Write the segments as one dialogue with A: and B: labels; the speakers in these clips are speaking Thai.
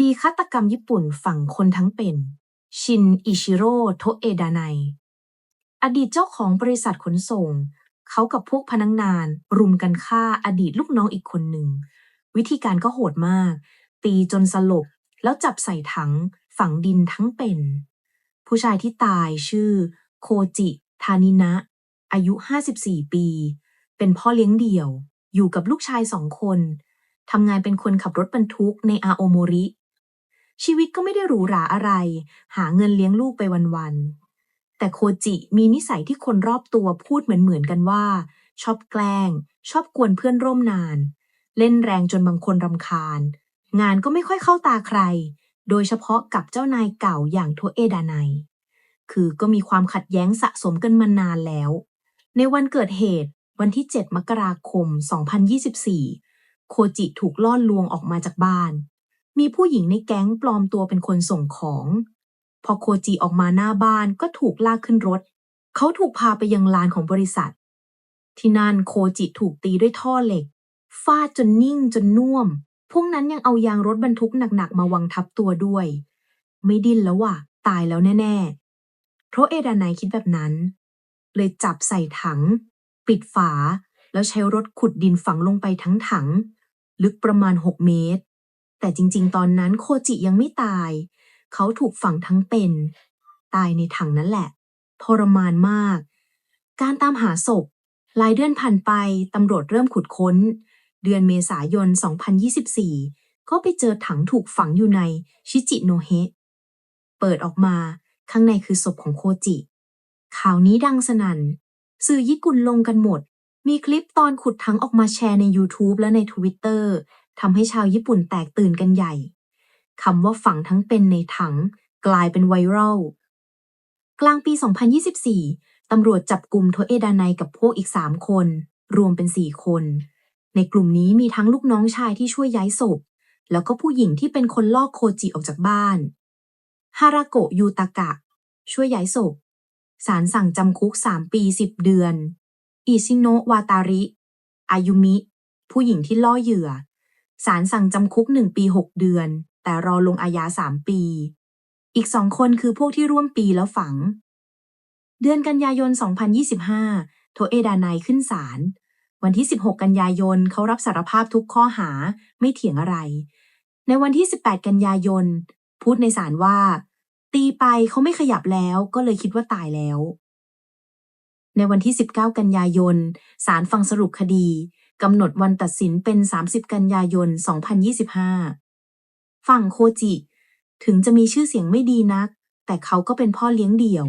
A: ดีฆาตกรรมญี่ปุ่นฝั่งคนทั้งเป็น ชิน อิชิโร่ โทเอดาไนอดีตเจ้าของบริษัทขนส่ง เขากับพวกพนักงงาน รุมกันฆ่าอดีตลูกน้องอีกคนหนึ่ง วิธีการก็โหดมาก ตีจนสลบ แล้วจับใส่ถัง ฝังดินทั้งเป็น ผู้ชายที่ตายชื่อ โคจิ ทานินะ อายุ 54 ปี เป็นพ่อเลี้ยงเดี่ยว อยู่กับลูกชายสองคนทำงานเป็นคนขับรถบรรทุกในอาโอโมริ ชีวิตก็ไม่ได้หรูหราอะไร หาเงินเลี้ยงลูกไปวันๆ แต่โคจิมีนิสัยที่คนรอบตัวพูดเหมือนๆกันว่า ชอบแกล้ง ชอบกวนเพื่อนร่วมงาน เล่นแรงจนบางคนรำคาญ งานก็ไม่ค่อยเข้าตาใคร โดยเฉพาะกับเจ้านายเก่าอย่างโทเอดาไนคือก็มีความขัดแย้งสะสมกันมานานแล้ว ในวันเกิดเหตุวันที่ 7 มกราคม 2024 โคจิถูกล่อลวงออกมาจากบ้าน มีผู้หญิงในแก๊งปลอมตัวเป็นคนส่งของ พอโคจิออกมาหน้าบ้านก็ถูกลากขึ้นรถ เขาถูกพาไปยังลานของบริษัท ที่นั่นโคจิถูกตีด้วยท่อเหล็ก ฟาดจนนิ่งจนน่วม พวกนั้นยังเอายางรถบรรทุกหนักๆ มาวางทับตัวด้วย ไม่ดิ้นแล้วว่ะ ตายแล้วแน่ ๆ เพราะเอดานายคิดแบบนั้น เลยจับใส่ถัง ปิดฝา แล้วใช้รถขุดดินฝังลงไปทั้งถัง ลึกประมาณ 6 เมตร แต่จริงๆ ตอนนั้นโคจิยังไม่ตาย เขาถูกฝังทั้งเป็น ตายในถังนั่นแหละทรมานมาก การตามหาศพหลายเดือนผ่านไปตำรวจเริ่มขุดค้น เดือนเมษายน 2024 ก็ไปเจอถังถูกฝังอยู่ในชิจิโนเฮะเปิดออกมาข้างในคือศพของโคจิ ข่าวนี้ดังสนั่น สื่อญี่ปุ่นลงกันหมด มีคลิปตอนขุดถังออกมาแชร์ใน YouTube และใน Twitter ทำให้ชาวญี่ปุ่นแตกตื่นกันใหญ่คำว่าฝังทั้งเป็นในถังกลายเป็นไวรัล กลางปี 2024 ตำรวจจับกลุ่มโทเอดาไนกับพวกอีก 3 คน รวมเป็น 4 คน ในกลุ่มนี้มีทั้งลูกน้องชายที่ช่วยย้ายศพ แล้วก็ผู้หญิงที่เป็นคนลอกโคจิออกจากบ้าน ฮาราโกะยูตากะ ช่วยย้ายศพศาลสั่งจำคุก 3 ปี 10 เดือน อิชิโนะวาตาริ อายุมิ ผู้หญิงที่ล่อเหยื่อ ศาลสั่งจำคุก 1 ปี 6 เดือน แต่รอลงอาญา 3 ปี อีกสองคนคือพวกที่ร่วมปีแล้วฝัง เดือนกันยายน 2025 โทเอดานายขึ้นศาล วันที่ 16 กันยายนเขารับสารภาพทุกข้อหาไม่เถียงอะไร ในวันที่ 18 กันยายน พูดในศาลว่า ตีไปเขาไม่ขยับแล้วก็เลยคิดว่าตายแล้วในวันที่ 19 กันยายน ศาลฟังสรุปคดี กำหนดวันตัดสินเป็น 30 กันยายน 2025 ฝั่งโคจิ ถึงจะมีชื่อเสียงไม่ดีนัก แต่เขาก็เป็นพ่อเลี้ยงเดี่ยว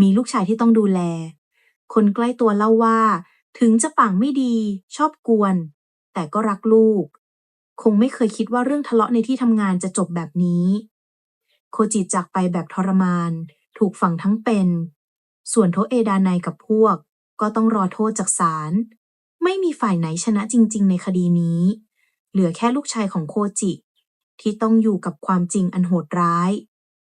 A: มีลูกชายที่ต้องดูแล คนใกล้ตัวเล่าว่า ถึงจะปากไม่ดี ชอบกวน แต่ก็รักลูก คงไม่เคยคิดว่าเรื่องทะเลาะในที่ทำงานจะจบแบบนี้ โคจิจากไปแบบทรมาน ถูกฝังทั้งเป็น ส่วนโทเอดานายกับพวก ก็ต้องรอโทษจากศาล ไม่มีฝ่ายไหนชนะจริง ๆ ในคดีนี้ เหลือแค่ลูกชายของโคจิ ที่ต้องอยู่กับความจริงอันโหดร้าย